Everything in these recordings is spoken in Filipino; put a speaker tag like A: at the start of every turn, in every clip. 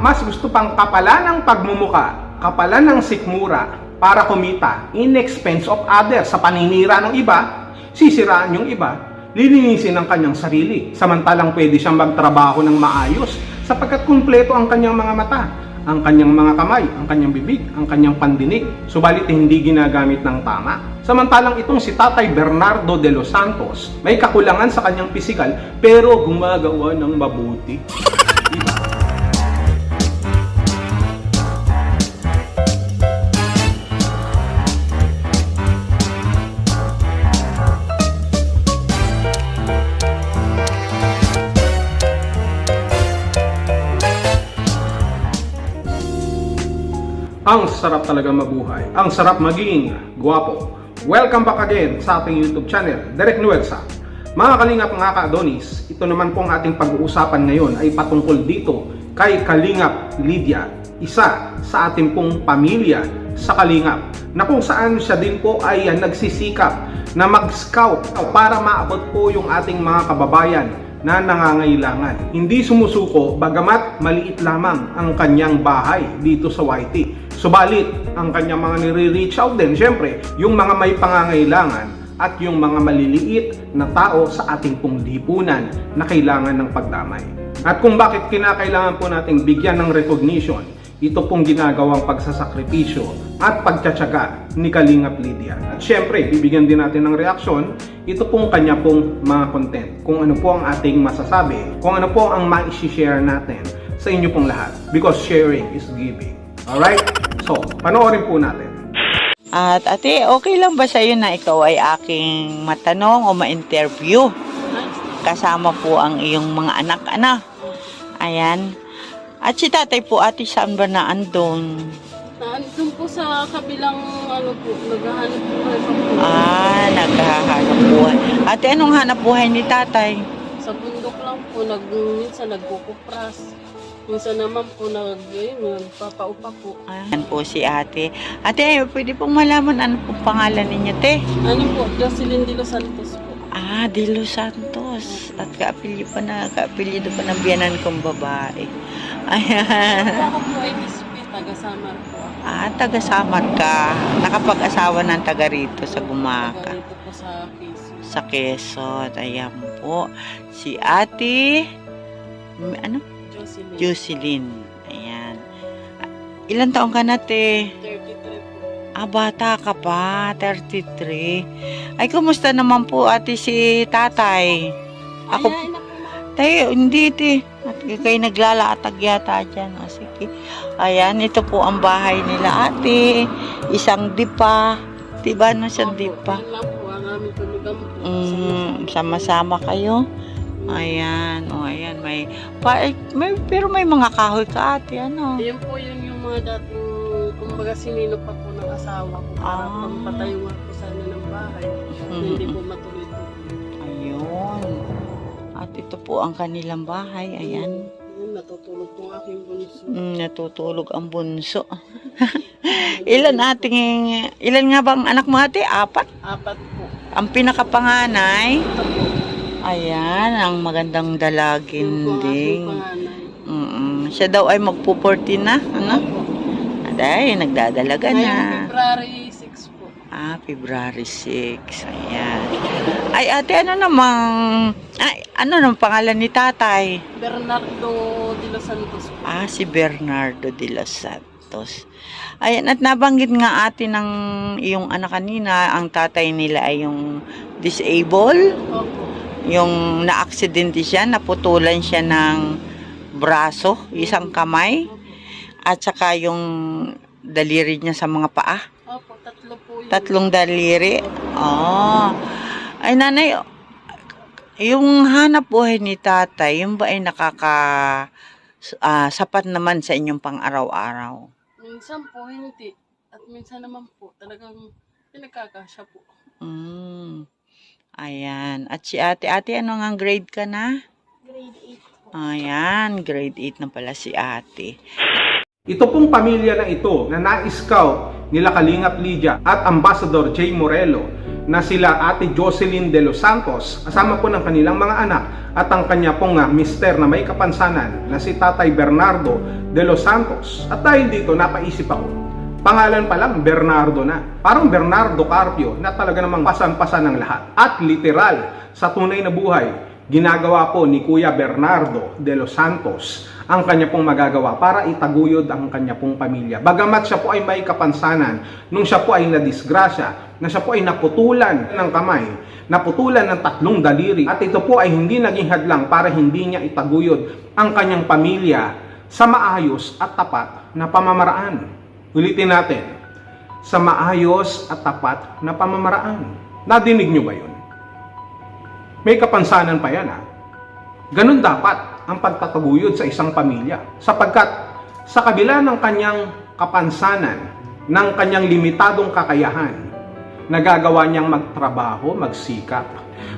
A: mas gusto pang kapalan ng pagmumuka, kapalan ng sikmura para kumita in expense of others sa paninira ng iba, sisiraan yung iba, lilinisin ang kanyang sarili. Samantalang pwede siyang magtrabaho ng maayos sapagkat kumpleto ang kanyang mga mata, ang kanyang mga kamay, ang kanyang bibig, ang kanyang pandinig, subalit hindi ginagamit ng tama. Samantalang itong si Tatay Bernardo de los Santos, may kakulangan sa kanyang pisikal pero gumagawa ng mabuti. Ang sarap talaga mabuhay. Ang sarap maging guwapo. Welcome back again sa ating YouTube channel, Derek Nuelsa. Mga kalingap mga ka-Adonis, ito naman pong ating pag-uusapan ngayon ay patungkol dito kay Kalingap Lydia, isa sa ating pong pamilya sa Kalingap, na kung saan siya din po ay ah, nagsisikap na mag-scout para maabot po yung ating mga kababayan na nangangailangan. Hindi sumusuko bagamat maliit lamang ang kanyang bahay dito sa YT. Subalit, ang kanyang mga nire-reach out din, syempre, yung mga may pangangailangan at yung mga maliliit na tao sa ating pong lipunan na kailangan ng pagdamay. At kung bakit kinakailangan po nating bigyan ng recognition, ito pong ginagawang pagsasakripisyo at pagtsatsaga ni Kalingap Lydia. At syempre, bibigyan din natin ng reaksyon ito pong kanya pong mga content. Kung ano po ang ating masasabi, kung ano po ang ma-share natin sa inyo pong lahat. Because sharing is giving. Alright? So, panoorin po natin.
B: At ate, okay lang ba sa'yo na ikaw ay aking matanong o ma-interview? Kasama po ang iyong mga anak, ana. Ayan. At si tatay po, ate, saan ba na andun?
C: Nandun po sa kabilang ano po, naghahanap buhay pa po.
B: Ah, naghahanap buhay. Ate, anong hanap buhay ni tatay?
C: Sa bundok lang po, nag, minsan nagkukupras. Minsan naman po nag, ayun, nagpapaupa po.
B: Ayan po si ate. Ate, pwede pong malaman ano pong pangalan ninyo, te?
C: Ano po, Jocelyn de los Santos po.
B: Ah, De Los Santos. At kaapilyo pa na, kaapilyo pa ng biyanan kong babae. Ayan.
C: Ako po ay BSP, taga-Samar po.
B: Ah, taga-samar ka. Nakapag-asawa ng taga rito sa
C: Taga
B: Gumaka.
C: rito po sa Quezon.
B: Sa Quezon. Ayan po. Si ate, ano?
C: Jocelyn.
B: Jocelyn. Ayan. Ilan taong ka na, te?
C: 33 po.
B: Ah, bata ka pa. 33. Ay, kumusta naman po, ate, si tatay? Ako, tayo, hindi, te. At kayo naglalatag yata dyan. O, sige. Ayan, ito po ang bahay nila, ate. Isang dipa. Diba, no, isang dipa? Mm, sama-sama kayo. Ayan, o ayan, may, pa, eh, may, pero may mga kahoy ka ate, ano?
C: Ayun po yun yung mga dating, kumbaga sinino pa po ng asawa ko para
B: Ah.
C: pampatayungan ko sana ng bahay. na Hindi po matuloy.
B: At ito po ang kanilang bahay, ayan.
C: Natutulog po ang aking bunso.
B: Mm, natutulog ang bunso. ilan ating, ilan nga bang anak mo ate? Apat?
C: Apat po.
B: Ang pinakapanganay, ayan, ang magandang
C: aking
B: dalaginding.
C: panganay.
B: Mm, siya daw ay magpo-40 na, ano? Aday, nagdadalaga na.
C: February 6 po.
B: Ah, February 6. Ayan. Ay, ate, ano namang... Ay, ano namang pangalan ni tatay?
C: Bernardo de los Santos.
B: Ah, si Bernardo de los Santos. Ayan, at nabanggit nga ate ng iyong anak kanina, ang tatay nila ay yung disable,
C: Opo.
B: yung na-aksidente siya, naputulan siya ng braso, isang kamay, at saka yung daliri niya sa mga paa.
C: Opo, tatlo po yun.
B: Tatlong daliri. Oh. Ay, nanay, yung hanap buhay ni tatay, yung ba ay nakaka ah, sapat naman sa inyong pang-araw-araw?
C: Minsan po hindi. At minsan naman po talagang pinagkakasya po.
B: Mm. Ayan. At si ate, ate, ano nga grade ka na?
C: Grade 8 po.
B: Ayan, grade 8 na pala si ate.
A: Ito pong pamilya na ito na na-scout nila Kalingap Lydia at Ambassador Jay Morelo na sila Ate Jocelyn de los Santos, kasama po ng kanilang mga anak at ang kanya pong ah, mister na may kapansanan na si Tatay Bernardo de los Santos. At dahil dito, napaisip ako, pangalan pa lang Bernardo na. Parang Bernardo Carpio na talaga namang pasan-pasan ng lahat. At literal, sa tunay na buhay, ginagawa po ni Kuya Bernardo de los Santos ang kanya pong magagawa para itaguyod ang kanya pong pamilya. Bagamat siya po ay may kapansanan, nung siya po ay nadisgrasya, na siya po ay naputulan ng kamay, naputulan ng tatlong daliri, at ito po ay hindi naging hadlang para hindi niya itaguyod ang kanyang pamilya sa maayos at tapat na pamamaraan. Ulitin natin, sa maayos at tapat na pamamaraan. Nadinig niyo ba yun? May kapansanan pa yan ha. Ganun dapat ang pagtataguyod sa isang pamilya. Sapagkat sa kabila ng kanyang kapansanan, ng kanyang limitadong kakayahan, nagagawa niyang magtrabaho, magsikap,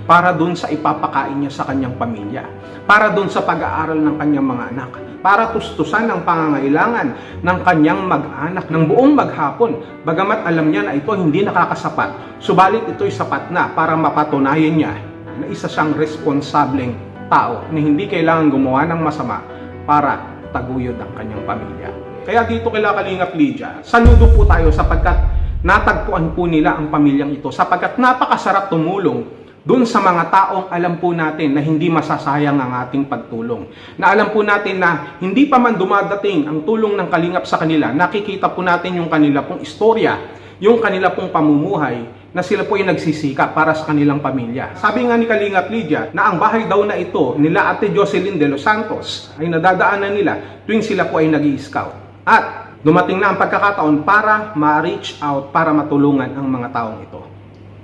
A: para dun sa ipapakain niya sa kanyang pamilya, para dun sa pag-aaral ng kanyang mga anak, para tustusan ang pangangailangan ng kanyang mag-anak ng buong maghapon. Bagamat alam niya na ito hindi nakakasapat, subalit ito'y sapat na para mapatunayan niya na isa siyang responsableng tao na hindi kailangan gumawa ng masama para taguyod ang kanyang pamilya. Kaya dito kila Kalingap Lydia, saludo po tayo sapagkat natagpuan po nila ang pamilyang ito sapagkat napakasarap tumulong dun sa mga taong alam po natin na hindi masasayang ang ating pagtulong. Na alam po natin na hindi pa man dumadating ang tulong ng kalingap sa kanila, nakikita po natin yung kanila pong istorya, yung kanila pong pamumuhay, na sila po ay nagsisika para sa kanilang pamilya. Sabi nga ni Kalingap Lydia na ang bahay daw na ito nila Ate Jocelyn de los Santos ay nadadaanan nila tuwing sila po ay nag scout At dumating na ang pagkakataon para ma-reach out, para matulungan ang mga taong ito.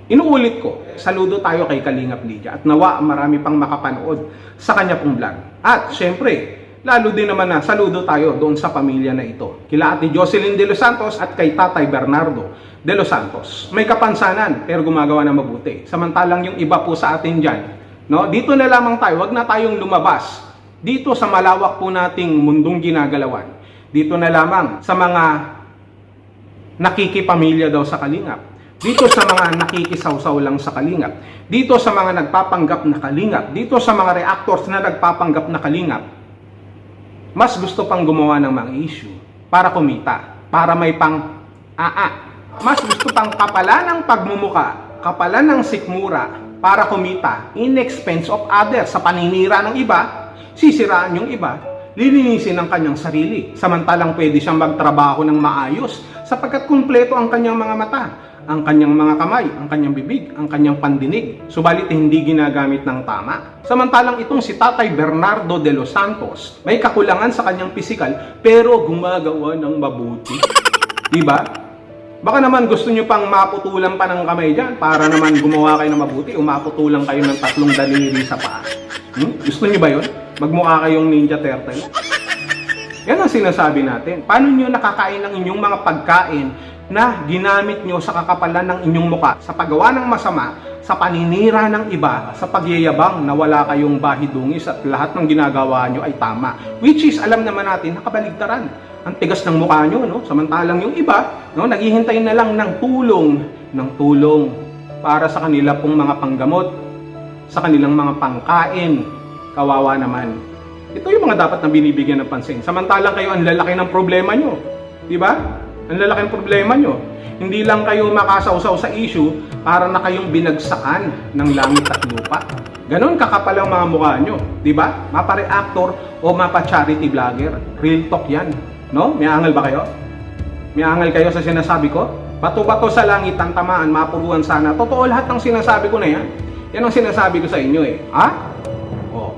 A: Inuulit ko, saludo tayo kay Kalingap Lydia at nawa marami pang makapanood sa kanya pong vlog. At syempre, lalo din naman na saludo tayo doon sa pamilya na ito. Kila Ate Jocelyn de los Santos at kay Tatay Bernardo de los Santos. May kapansanan pero gumagawa na mabuti. Samantalang yung iba po sa atin dyan, no? dito na lamang tayo, wag na tayong lumabas. Dito sa malawak po nating mundong ginagalawan. Dito na lamang sa mga nakikipamilya daw sa kalingap. Dito sa mga nakikisawsaw lang sa kalingap. Dito sa mga nagpapanggap na kalingap. Dito sa mga reactors na nagpapanggap na kalingap. Mas gusto pang gumawa ng mga issue para kumita, para may pang aa. Mas gusto pang kapalan ng pagmumuka, kapalan ng sikmura para kumita in expense of others sa paninira ng iba, sisiraan yung iba, lilinisin ang kanyang sarili. Samantalang pwede siyang magtrabaho ng maayos sapagkat kumpleto ang kanyang mga mata, ang kanyang mga kamay, ang kanyang bibig, ang kanyang pandinig. Subalit hindi ginagamit ng tama. Samantalang itong si Tatay Bernardo de los Santos, may kakulangan sa kanyang pisikal pero gumagawa ng mabuti. Diba? Baka naman gusto nyo pang maputulan pa ng kamay dyan para naman gumawa kayo ng mabuti o maputulan kayo ng tatlong daliri sa paa. Hmm? Gusto nyo ba yun? Magmukha kayong Ninja Turtle? Yan ang sinasabi natin. Paano nyo nakakain ng inyong mga pagkain na ginamit nyo sa kakapalan ng inyong muka sa paggawa ng masama, sa paninira ng iba, sa pagyayabang na wala kayong bahidungis at lahat ng ginagawa nyo ay tama. Which is, alam naman natin, nakabaligtaran. Ang tigas ng mukha nyo, no? Samantalang yung iba, no, naghihintay na lang ng tulong, ng tulong para sa kanila pong mga panggamot, sa kanilang mga pangkain. Kawawa naman. Ito yung mga dapat na binibigyan ng pansin. Samantalang kayo ang lalaki ng problema nyo. Di ba? Ang lalaki ng problema nyo. Hindi lang kayo makasawsaw sa issue para na kayong binagsakan ng langit at lupa. Ganon kakapal ang mga mukha nyo. Ba? Mapa-reactor o mapa-charity vlogger. Real talk yan. No? May angal ba kayo? May angal kayo sa sinasabi ko? Bato-bato sa langit ang tamaan, mapuruan sana. Totoo lahat ng sinasabi ko na yan. Yan ang sinasabi ko sa inyo eh. Ha? Oh.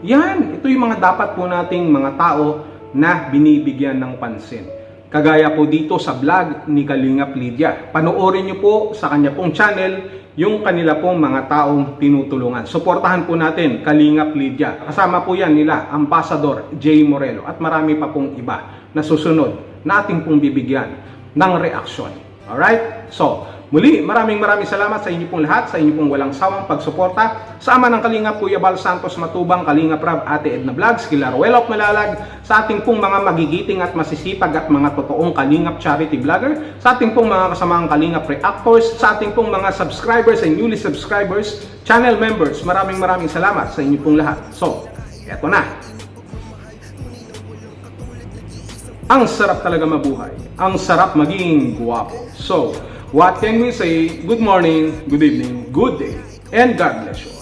A: Yan, ito yung mga dapat po nating mga tao na binibigyan ng pansin. Kagaya po dito sa vlog ni Kalingap Lydia. Panoorin niyo po sa kanya pong channel yung kanila pong mga taong tinutulungan. Suportahan po natin Kalingap Lydia. Kasama po yan nila Ambassador Jay Morelo at marami pa pong iba na susunod na ating pong bibigyan ng reaksyon. Alright? So, Muli, maraming maraming salamat sa inyo pong lahat, sa inyo pong walang sawang pagsuporta. Sa ama ng Kalingap, Kuya Bal Santos Matubang, Kalingap Rab, Ate Edna Vlogs, kila Ruel of Malalag, sa ating pong mga magigiting at masisipag at mga totoong Kalingap charity vlogger, sa ating pong mga kasamaang Kalingap reactors, sa ating pong mga subscribers and newly subscribers, channel members, maraming maraming salamat sa inyo pong lahat. So, eto na. Ang sarap talaga mabuhay. Ang sarap maging guwapo. So, what can we say? Good morning, good evening, good day, and God bless you